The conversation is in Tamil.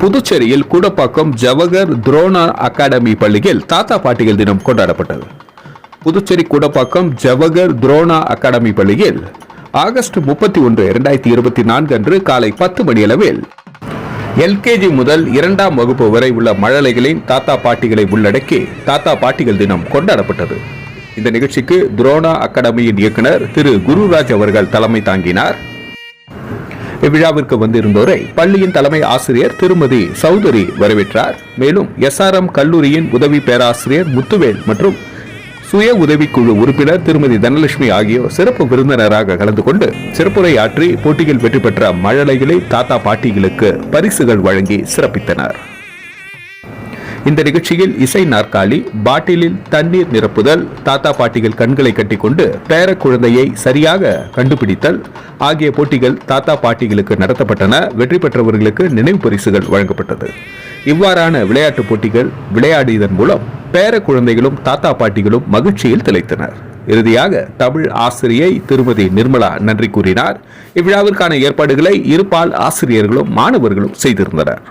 புதுச்சேரியில் கூடப்பாக்கம் ஜவஹர் துரோணா அகாடமி பள்ளியில் தாத்தா பாட்டிகள் தினம் கொண்டாடப்பட்டது. புதுச்சேரி கூடப்பாக்கம் ஜவஹர் துரோணா அகாடமி பள்ளியில் ஆகஸ்ட் முப்பத்தி ஒன்று இரண்டாயிரத்தி இருபத்தி நான்கு அன்று காலை பத்து மணியளவில் எல்கேஜி முதல் இரண்டாம் வகுப்பு வரை உள்ள மழலைகளின் தாத்தா பாட்டிகளை உள்ளடக்கி தாத்தா பாட்டிகள் தினம் கொண்டாடப்பட்டது. இந்த நிகழ்ச்சிக்கு துரோணா அகாடமியின் இயக்குனர் திரு குருராஜ் அவர்கள் தலைமை தாங்கினார். இவ்விழாவிற்கு வந்திருந்தோரை பள்ளியின் தலைமை ஆசிரியர் திருமதி சௌதரி வரவேற்றார். மேலும் எஸ்ஆர்எம் கல்லூரியின் உதவி பேராசிரியர் முத்துவேல் மற்றும் சுய உதவிக்குழு உறுப்பினர் திருமதி தனலட்சுமி ஆகியோர் சிறப்பு விருந்தினராக கலந்து கொண்டு சிறப்புரை ஆற்றி போட்டியில் வெற்றி பெற்ற மழலைகளை தாத்தா பாட்டிகளுக்கு பரிசுகள் வழங்கி சிறப்பித்தனர். இந்த நிகழ்ச்சியில் இசை நாற்காலி பாட்டிலில் தண்ணீர் நிரப்புதல் தாத்தா பாட்டிகள் கண்களை கட்டிக்கொண்டு பேர குழந்தையை சரியாக கண்டுபிடித்தல் ஆகிய போட்டிகள் தாத்தா பாட்டிகளுக்கு நடத்தப்பட்டன. வெற்றி பெற்றவர்களுக்கு நினைவு பரிசுகள் வழங்கப்பட்டது. இவ்வாறான விளையாட்டுப் போட்டிகள் விளையாடியதன் மூலம் பேர குழந்தைகளும் தாத்தா பாட்டிகளும் மகிழ்ச்சியில் திளைத்தனர். இறுதியாக தமிழ் ஆசிரியை திருமதி நிர்மலா நன்றி கூறினார். இவ்விழாவிற்கான ஏற்பாடுகளை இருபால் ஆசிரியர்களும் மாணவர்களும் செய்திருந்தனர்.